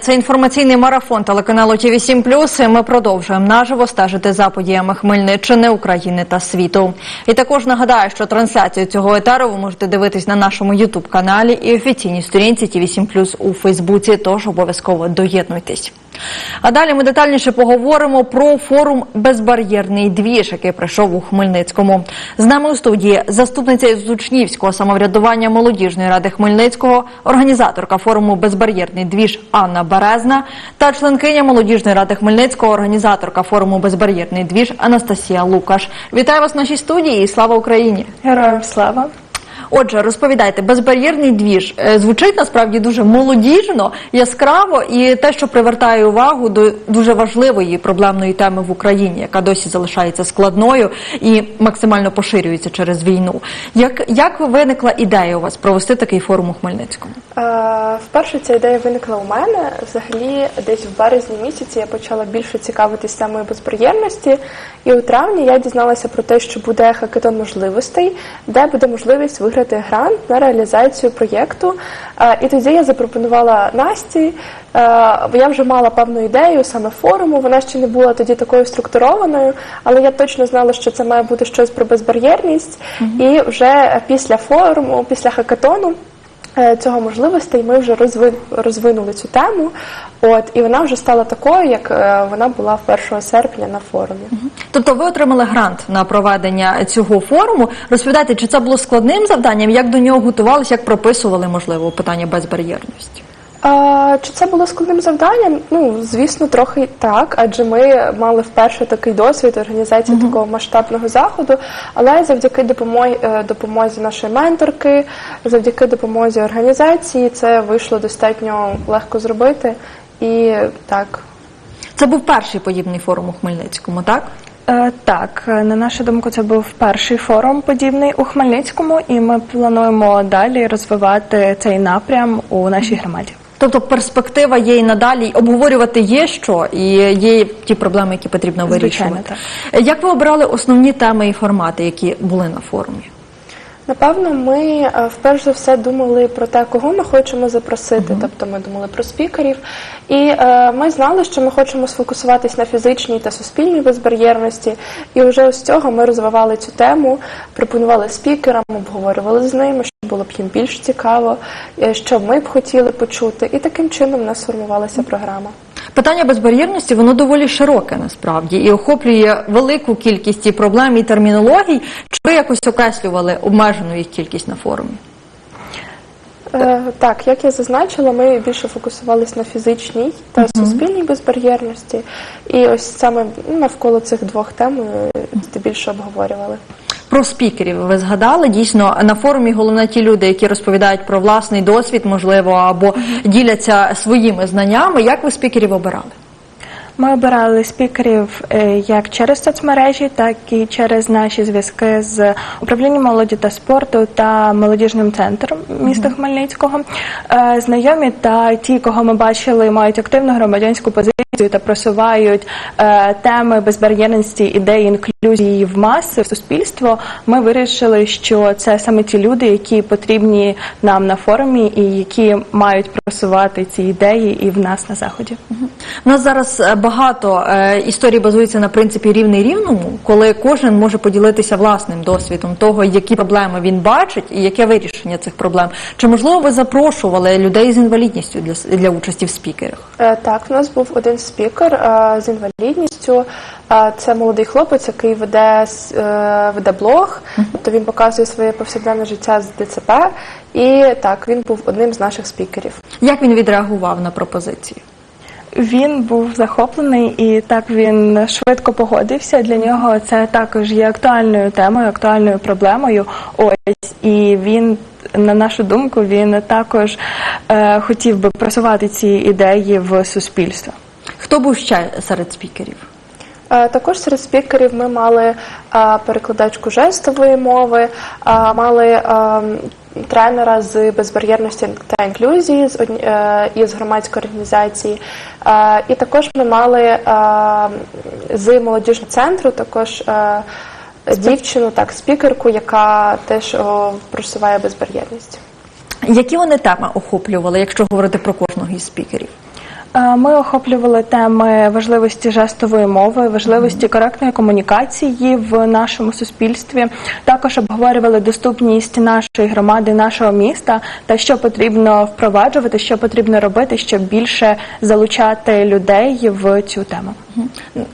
Це інформаційний марафон телеканалу ТІВІ 7 Ми продовжуємо наживо стежити за подіями Хмельниччини, України та світу. І також нагадаю, що трансляцію цього етеру ви можете дивитись на нашому Ютуб каналі і офіційній сторінці ТІВІ 7 у Фейсбуці. Тож обов'язково доєднуйтесь. А далі ми детальніше поговоримо про форум Безбар'єрний двіж, який прийшов у Хмельницькому. З нами у студії заступниця із учнівського самоврядування молодіжної ради Хмельницького, організаторка форуму Безбар'єрний двіж Анна Березна та членкиня молодіжної ради Хмельницького, організаторка форуму Безбар'єрний двіж Анастасія Лукаш. Вітаю вас в нашій студії і слава Україні! Героям слава! Отже, розповідайте, безбар'єрний двіж е, звучить насправді дуже молодіжно, яскраво і те, що привертає увагу до дуже важливої проблемної теми в Україні, яка досі залишається складною і максимально поширюється через війну. Як, як виникла ідея у вас провести такий форум у Хмельницькому? Е, Вперше ця ідея виникла у мене. Взагалі, десь в березні місяці я почала більше цікавитись темою безбар'єрності, і у травні я дізналася про те, що буде хакатон можливостей, де буде можливість виграти грант на реалізацію проєкту. Е, І тоді я запропонувала Насті. е, бо Я вже мала певну ідею саме форуму. Вона ще не була тоді такою структурованою, але я точно знала, що це має бути щось про безбар'єрність. І вже після форуму, після хакатону. Е, Цього можливостей ми вже розви- розвинули цю тему, от і вона вже стала такою, як е, вона була 1 серпня на форумі. Тобто ви отримали грант на проведення цього форуму. Розповідайте, чи це було складним завданням, як до нього готувалися, як прописували, можливо, питання безбар'єрності? А, чи це було складним завданням? Ну, звісно, трохи так, адже ми мали вперше такий досвід організації такого масштабного заходу. Але завдяки допомозі, допомозі нашої менторки, завдяки допомозі організації, це вийшло достатньо легко зробити. І так, Це був перший подібний форум у Хмельницькому, так? Е, Так, е, на нашу думку, це був перший форум подібний у Хмельницькому, і ми плануємо далі розвивати цей напрям у нашій громаді. Тобто перспектива є і надалі, обговорювати є що, і є ті проблеми, які потрібно Звичайно, вирішувати. Як ви обрали основні теми і формати, які були на форумі? Напевно, ми е, вперше все думали про те, кого ми хочемо запросити. Тобто ми думали про спікерів, і е, ми знали, що ми хочемо сфокусуватись на фізичній та суспільній безбар'єрності. І вже з цього ми розвивали цю тему, пропонували спікерам, обговорювали з ними, що було б їм більш цікаво, е, що ми б хотіли почути. І таким чином у нас сформувалася програма. Питання безбар'єрності воно доволі широке насправді і охоплює велику кількість і проблем і термінологій. Чи ви якось окреслювали обмежену їх кількість на форумі? Е, Так, як я зазначила, ми більше фокусувалися на фізичній та суспільній безбар'єрності, і ось саме ну, навколо цих двох тем ми здебільше обговорювали. Про спікерів ви згадали дійсно на форумі головне ті люди, які розповідають про власний досвід, можливо, або діляться своїми знаннями. Як ви спікерів обирали? Ми обирали спікерів е, як через соцмережі, так і через наші зв'язки з управлінням молоді та спорту та молодіжним центром міста Хмельницького. Е, Знайомі та ті, кого ми бачили, мають активну громадянську позицію та просувають е, теми безбар'єрності, ідеї інклюзії в маси в суспільство. Ми вирішили, що це саме ті люди, які потрібні нам на форумі і які мають просувати ці ідеї і в нас на заході. У нас зараз багато е, історій базується на принципі рівний рівному, коли кожен може поділитися власним досвідом того, які проблеми він бачить і яке вирішення цих проблем. Чи можливо ви запрошували людей з інвалідністю для, для участі в спікерах? Е, Так, в нас був один спікер е, з інвалідністю. Це молодий хлопець, який веде, веде блог, тобто він показує своє повсякденне життя з ДЦП. І так, він був одним з наших спікерів. Як він відреагував на пропозицію? Він був захоплений і так він швидко погодився. Для нього це також є актуальною темою, актуальною проблемою. Ось і він, на нашу думку, він також е, хотів би просувати ці ідеї в суспільство. Хто був ще серед спікерів? Е, Також серед спікерів ми мали е, перекладачку жестової мови, е, мали тренера з безбар'єрності та інклюзії з одні- із громадської організації. Е, І також ми мали е, з молодіжного центру також е, дівчину, так, спікерку, яка теж просуває безбар'єрність. Які вони теми охоплювали, якщо говорити про кожного із спікерів? Ми охоплювали теми важливості жестової мови, важливості коректної комунікації в нашому суспільстві. Також обговорювали доступність нашої громади, нашого міста та що потрібно впроваджувати, що потрібно робити, щоб більше залучати людей в цю тему.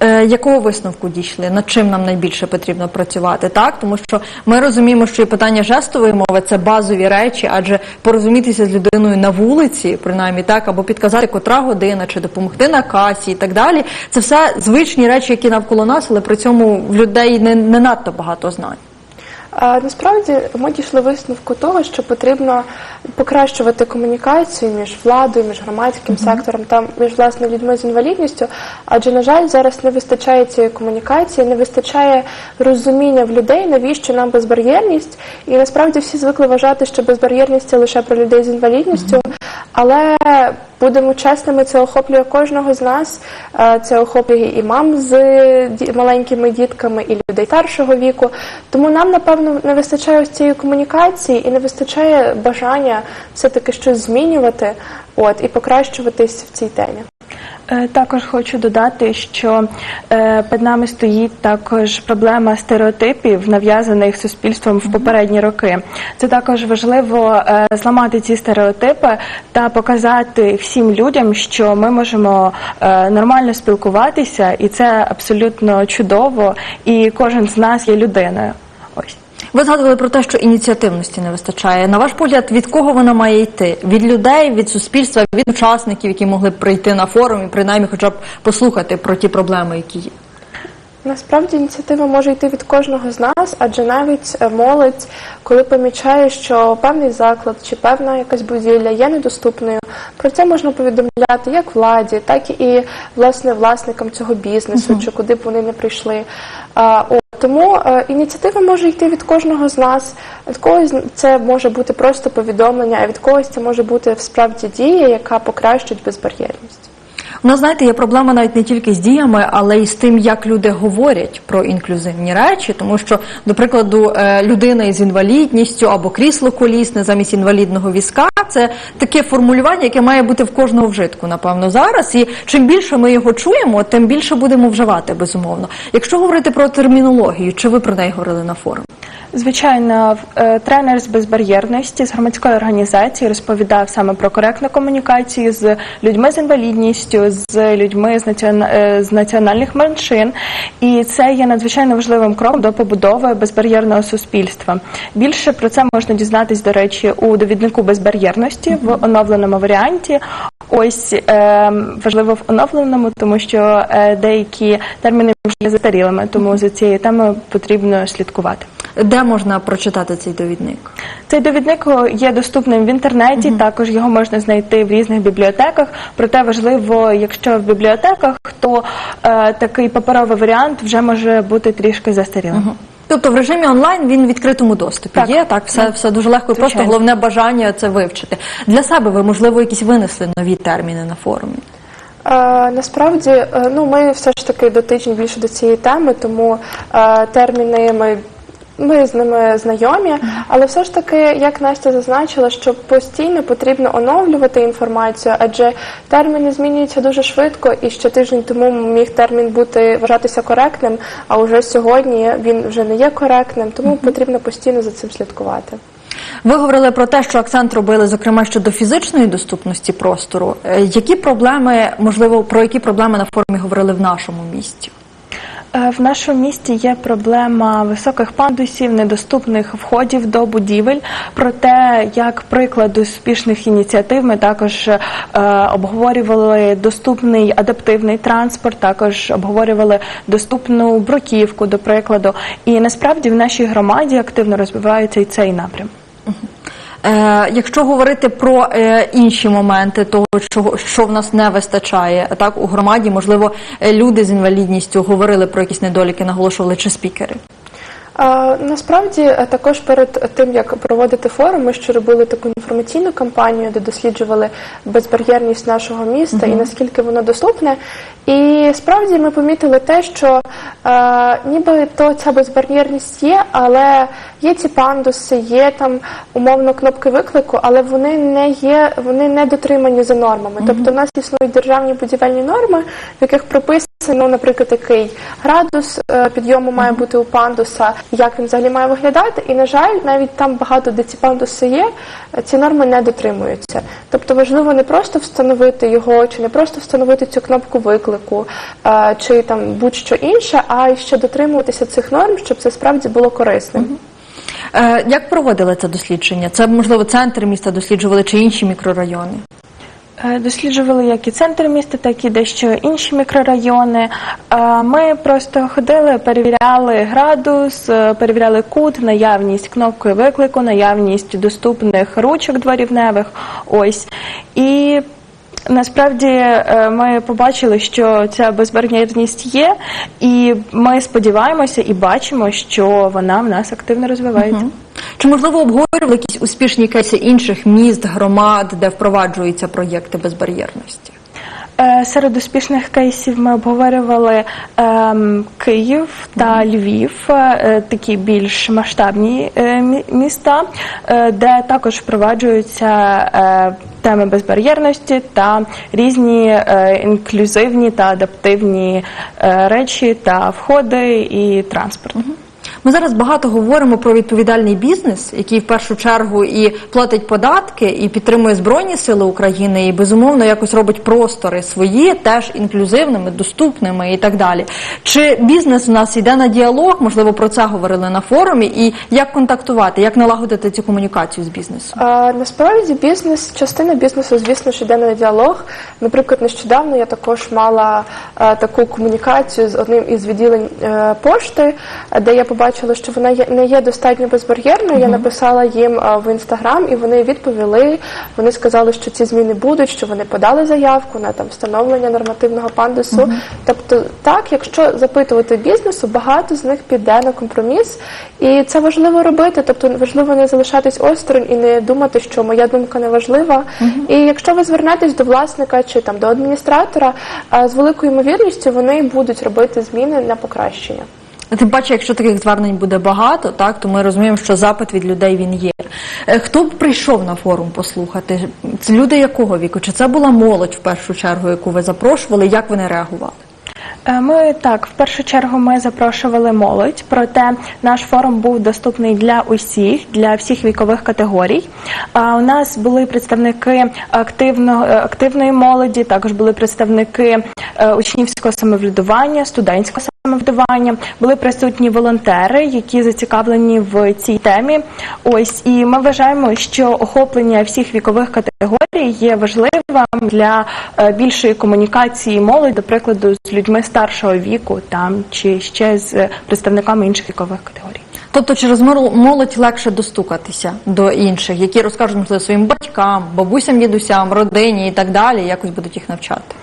Е, якого висновку дійшли? Над чим нам найбільше потрібно працювати? Так, тому що ми розуміємо, що і питання жестової мови це базові речі, адже порозумітися з людиною на вулиці, принаймні так, або підказати, котра година, чи допомогти на касі і так далі. Це все звичні речі, які навколо нас, але при цьому в людей не, не надто багато знань. Насправді ми дійшли висновку того, що потрібно покращувати комунікацію між владою, між громадським сектором та між власне людьми з інвалідністю. Адже, на жаль, зараз не вистачає цієї комунікації, не вистачає розуміння в людей, навіщо нам безбар'єрність. І насправді всі звикли вважати, що безбар'єрність це лише про людей з інвалідністю. Але будемо чесними, це охоплює кожного з нас. Е, Це охоплює і мам з маленькими дітками, і людей старшого віку. Тому нам, напевно, не вистачає ось цієї комунікації і не вистачає бажання все-таки щось змінювати от, і покращуватись в цій темі. Е, Також хочу додати, що е, перед нами стоїть також проблема стереотипів, нав'язаних суспільством в попередні роки. Це також важливо е, зламати ці стереотипи та показати всім людям, що ми можемо нормально спілкуватися, і це абсолютно чудово. І кожен з нас є людиною. Ось. Ви згадували про те, що ініціативності не вистачає. На ваш погляд, від кого вона має йти? Від людей, від суспільства, від учасників, які могли прийти на форум і принаймні хоча б послухати про ті проблеми, які є. Насправді ініціатива може йти від кожного з нас, адже навіть е, молодь, коли помічає, що певний заклад чи певна якась будівля є недоступною, про це можна повідомляти як владі, так і власне власникам цього бізнесу, чи куди б вони не прийшли. А, тому е, ініціатива може йти від кожного з нас. Від когось це може бути просто повідомлення, а від когось це може бути справді дія, яка покращить безбар'єрність. Нас, знаєте, є проблема навіть не тільки з діями, але й з тим, як люди говорять про інклюзивні речі, тому що, до прикладу, е, людина із інвалідністю або крісло колісне замість інвалідного візка це таке формулювання, яке має бути в кожного вжитку, напевно, зараз. І чим більше ми його чуємо, тим більше будемо вживати, безумовно. Якщо говорити про термінологію, чи ви про неї говорили на форумі? Звичайно, е, тренер з безбар'єрності з громадської організації розповідав саме про коректну комунікацію з людьми з інвалідністю, з людьми з, е, з національних меншин, і це є надзвичайно важливим кроком до побудови безбар'єрного суспільства. Більше про це можна дізнатись, до речі, у довіднику безбар'єрності в оновленому варіанті. Ось е, важливо в оновленому, тому що е, деякі терміни вже є застарілими, тому за цією темою потрібно слідкувати. Де можна прочитати цей довідник? Цей довідник є доступним в інтернеті, також його можна знайти в різних бібліотеках. Проте важливо, якщо в бібліотеках, то е, такий паперовий варіант вже може бути трішки застарілим. Тобто в режимі онлайн він в відкритому доступі Так. є, так все, все дуже легко і просто головне бажання це вивчити. Для себе ви можливо якісь винесли нові терміни на форумі. Е, Насправді, е, ну ми все ж таки дотичні більше до цієї теми, тому е, терміни ми. Ми з ними знайомі, але все ж таки, як Настя зазначила, що постійно потрібно оновлювати інформацію, адже терміни змінюються дуже швидко, і ще тиждень тому міг термін бути вважатися коректним, а вже сьогодні він вже не є коректним, тому потрібно постійно за цим слідкувати. Ви говорили про те, що акцент робили, зокрема щодо фізичної доступності простору. Е, Які проблеми, можливо, про які проблеми на форумі говорили в нашому місті? Е, В нашому місті є проблема високих пандусів, недоступних входів до будівель. Проте, як приклад успішних ініціатив, ми також е, обговорювали доступний адаптивний транспорт, також обговорювали доступну бруківку, до прикладу. І насправді в нашій громаді активно розвивається і цей напрям. Е, якщо говорити про е, інші моменти того, чого що в нас не вистачає, так у громаді, можливо, е, люди з інвалідністю говорили про якісь недоліки, наголошували чи спікери. А, насправді е, також перед тим як проводити форум, ми ще робили таку інформаційну кампанію, де досліджували безбар'єрність нашого міста і наскільки воно доступне. І справді ми помітили те, що е, ніби то ця безбар'єрність є, але є ці пандуси, є там умовно кнопки виклику, але вони не є, вони не дотримані за нормами. Тобто в нас існують державні будівельні норми, в яких прописано, ну, наприклад, який градус е, підйому має бути у пандуса, як він взагалі має виглядати. І на жаль, навіть там багато де ці пандуси є, е, ці норми не дотримуються. Тобто важливо не просто встановити його, чи не просто встановити цю кнопку виклику, е, чи там будь-що інше, а й ще дотримуватися цих норм, щоб це справді було корисним. Як проводили це дослідження? Це можливо центр міста досліджували чи інші мікрорайони? Е, Досліджували як і центр міста, так і дещо інші мікрорайони. Е, Ми просто ходили, перевіряли градус, е, перевіряли кут, наявність кнопки виклику, наявність доступних ручок дворівневих. Ось і. Насправді ми побачили, що ця безбар'єрність є, і ми сподіваємося і бачимо, що вона в нас активно розвивається. Чи можливо обговорювали якісь успішні кейси інших міст, громад, де впроваджуються проєкти безбар'єрності? Е, Серед успішних кейсів ми обговорювали ем, Київ та Львів, е, такі більш масштабні е, міста, е, де також впроваджуються е, теми безбар'єрності та різні е, інклюзивні та адаптивні е, речі та входи і транспорт. Ми зараз багато говоримо про відповідальний бізнес, який в першу чергу і платить податки, і підтримує збройні сили України, і безумовно якось робить простори свої, теж інклюзивними, доступними і так далі. Чи бізнес у нас йде на діалог? Можливо, про це говорили на форумі, і як контактувати, як налагодити цю комунікацію з бізнесом? А, насправді бізнес, частина бізнесу, звісно, що йде на діалог. Наприклад, нещодавно я також мала е, таку комунікацію з одним із відділень е, пошти, де я побачила, що вона є, не є достатньо безбар'єрною. Я написала їм е, в інстаграм, і вони відповіли. Вони сказали, що ці зміни будуть, що вони подали заявку на там встановлення нормативного пандусу. Тобто, так, якщо запитувати бізнесу, багато з них піде на компроміс, і це важливо робити. Тобто важливо не залишатись осторонь і не думати, що моя думка не важлива. І якщо ви звернетесь до власника чи там до адміністратора, а, з великою ймовірністю вони будуть робити зміни на покращення. Тим паче, якщо таких звернень буде багато, так то ми розуміємо, що запит від людей він є. Е, Хто б прийшов на форум послухати? Це люди якого віку? Чи це була молодь в першу чергу, яку ви запрошували? Як вони реагували? Е, Ми так, в першу чергу ми запрошували молодь, проте наш форум був доступний для усіх, для всіх вікових категорій. А у нас були представники активно, е, активної молоді, також були представники е, учнівського самоврядування, студентського самоврядування, були присутні волонтери, які зацікавлені в цій темі. Ось і ми вважаємо, що охоплення всіх вікових категорій є важливим для більшої комунікації молоді, до прикладу, з людьми старшого віку, там чи ще з представниками інших вікових категорій. Тобто через мол- молодь легше достукатися до інших, які розкажуть можливо своїм батькам, бабусям, дідусям, родині і так далі, якось будуть їх навчати.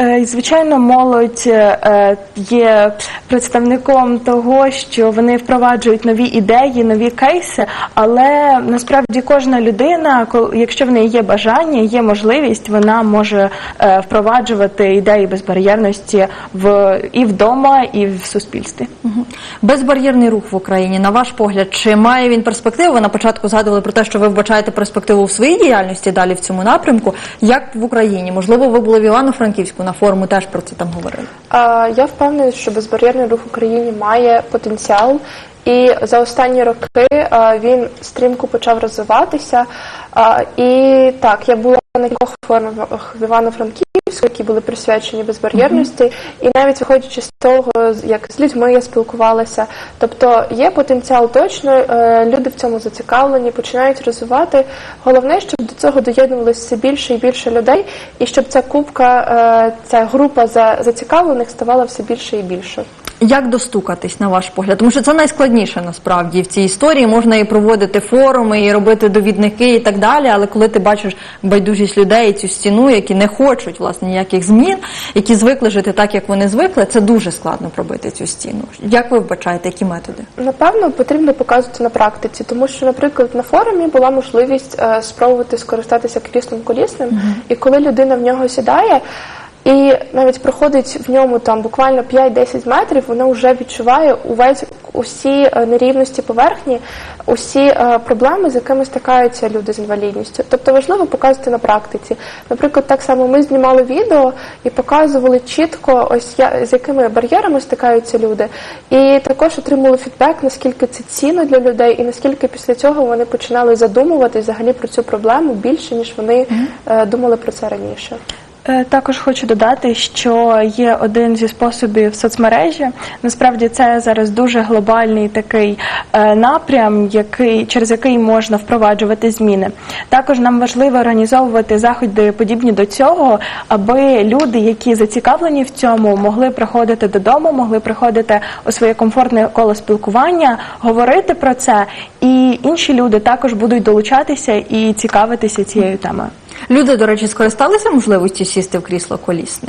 Е, Звичайно, молодь е, є представником того, що вони впроваджують нові ідеї, нові кейси, але насправді кожна людина, якщо в неї є бажання, є можливість, вона може е, впроваджувати ідеї безбар'єрності в і вдома, і в суспільстві. Безбар'єрний рух в Україні, на ваш погляд, чи має він перспективу? Ви на початку згадували про те, що ви вбачаєте перспективу в своїй діяльності далі в цьому напрямку. Як в Україні? Можливо, ви були в Івано-Франківську на форуму, теж про це там говорили. Я впевнена, що безбар'єрний рух в Україні має потенціал, і за останні роки він стрімко почав розвиватися. І так, я була на кількох форумах Івано-Франківську, які були присвячені безбар'єрності, і навіть виходячи з того, як з людьми я спілкувалася. Тобто є потенціал точно, е, люди в цьому зацікавлені, починають розвивати. Головне, щоб до цього доєднувалося все більше і більше людей, і щоб ця кубка, е, ця група за- зацікавлених ставала все більше і більше. Як достукатись на ваш погляд? Тому що це найскладніше насправді в цій історії. Можна і проводити форуми, і робити довідники і так далі. Але коли ти бачиш байдужість людей, цю стіну, які не хочуть власне ніяких змін, які звикли жити так, як вони звикли, це дуже складно пробити цю стіну. Як ви вбачаєте, які методи? Напевно, потрібно показувати на практиці, тому що, наприклад, на форумі була можливість е, спробувати скористатися кріслом колісним, і коли людина в нього сідає. І навіть проходить в ньому там буквально 5-10 метрів, вона вже відчуває увесь усі е, нерівності поверхні, усі е, проблеми, з якими стикаються люди з інвалідністю. Тобто важливо показувати на практиці. Наприклад, так само ми знімали відео і показували чітко, ось я з якими бар'єрами стикаються люди, і також отримали фідбек, наскільки це цінно для людей, і наскільки після цього вони починали задумувати взагалі про цю проблему більше ніж вони е, думали про це раніше. Е, Також хочу додати, що є один зі способів соцмережі. Насправді це зараз дуже глобальний такий е, напрям, який через який можна впроваджувати зміни. Також нам важливо організовувати заходи подібні до цього, аби люди, які зацікавлені в цьому, могли приходити додому, могли приходити у своє комфортне коло спілкування, говорити про це, і інші люди також будуть долучатися і цікавитися цією темою. Люди, до речі, скористалися можливістю сісти в крісло колісне?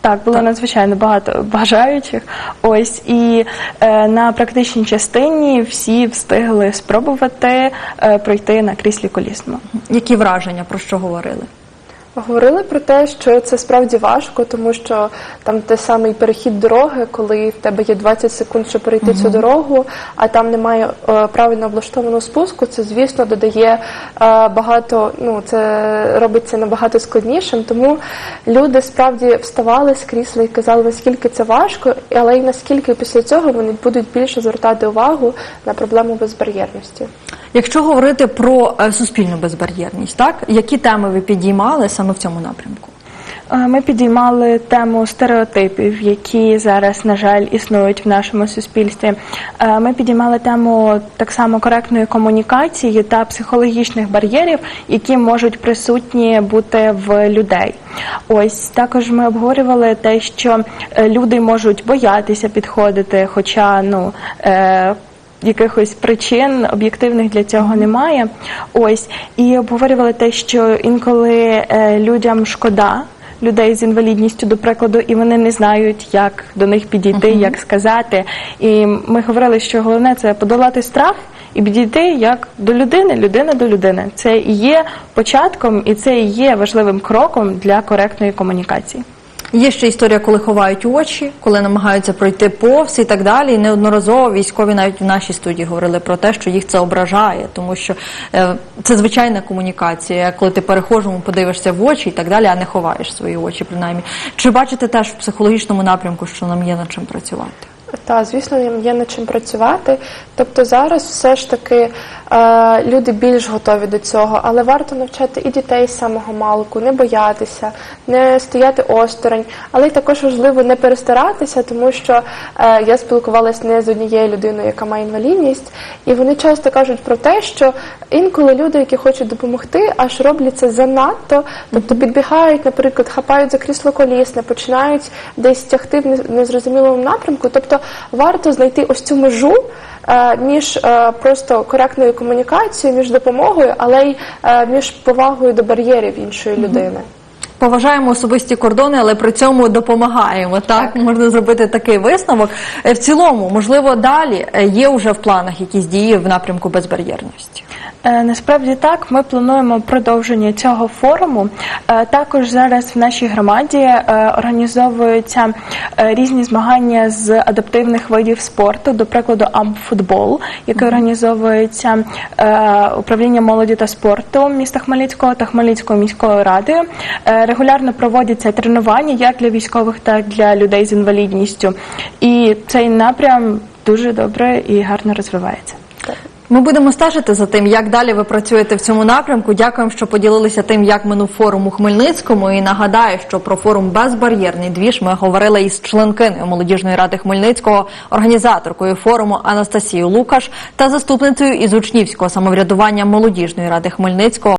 Так, було надзвичайно багато бажаючих. Ось і е, на практичній частині всі встигли спробувати е, пройти на кріслі колісному. Які враження про що говорили? Говорили про те, що це справді важко, тому що там те самий перехід дороги, коли в тебе є 20 секунд, щоб перейти цю дорогу, а там немає е, правильно облаштованого спуску. Це звісно додає е, багато. Ну це робить це набагато складнішим. Тому люди справді вставали з крісла і казали, наскільки це важко, але й наскільки після цього вони будуть більше звертати увагу на проблему безбар'єрності. Якщо говорити про е, суспільну безбар'єрність, так які теми ви підіймали саме в цьому напрямку? Е, Ми підіймали тему стереотипів, які зараз, на жаль, існують в нашому суспільстві. Е, Ми підіймали тему так само коректної комунікації та психологічних бар'єрів, які можуть присутні бути в людей. Ось також ми обговорювали те, що е, люди можуть боятися підходити, хоча ну. Якихось причин об'єктивних для цього немає. Ось і обговорювали те, що інколи е, людям шкода людей з інвалідністю, до прикладу, і вони не знають, як до них підійти, як сказати. І ми говорили, що головне це подолати страх і підійти як до людини, людина до людини. Це і є початком, і це і є важливим кроком для коректної комунікації. Є ще історія, коли ховають очі, коли намагаються пройти повз і так далі. І неодноразово військові навіть в нашій студії говорили про те, що їх це ображає, тому що е, це звичайна комунікація, коли ти перехожому подивишся в очі і так далі, а не ховаєш свої очі, принаймні. Чи бачите теж в психологічному напрямку, що нам є над чим працювати? Та, звісно, є над чим працювати. Тобто зараз все ж таки е, люди більш готові до цього, але варто навчати і дітей з самого малку, не боятися, не стояти осторонь. Але й також важливо не перестаратися, тому що е, я спілкувалася не з однією людиною, яка має інвалідність, і вони часто кажуть про те, що інколи люди, які хочуть допомогти, аж роблять це занадто, тобто підбігають, наприклад, хапають за крісло колісне, починають десь тягти в незрозумілому напрямку. Тобто варто знайти ось цю межу е, між е, просто коректною комунікацією, між допомогою, але й е, між повагою до бар'єрів іншої людини. Поважаємо особисті кордони, але при цьому допомагаємо. Так, можна зробити такий висновок. В цілому, можливо, далі є вже в планах якісь дії в напрямку безбар'єрності. Е, Насправді так, ми плануємо продовження цього форуму. Е, Також зараз в нашій громаді е, організовуються різні змагання з адаптивних видів спорту, до прикладу, амфутбол, який організовується управлінням молоді та спорту міста Хмельницького та Хмельницькою міською радою. Е, Регулярно проводяться тренування як для військових, так і для людей з інвалідністю. І цей напрям дуже добре і гарно розвивається. Ми будемо стежити за тим, як далі ви працюєте в цьому напрямку. Дякуємо, що поділилися тим, як минув форум у Хмельницькому. І нагадаю, що про форум безбар'єрний двіж ми говорили із членкиною молодіжної ради Хмельницького, організаторкою форуму Анастасією Лукаш та заступницею із учнівського самоврядування молодіжної ради Хмельницького.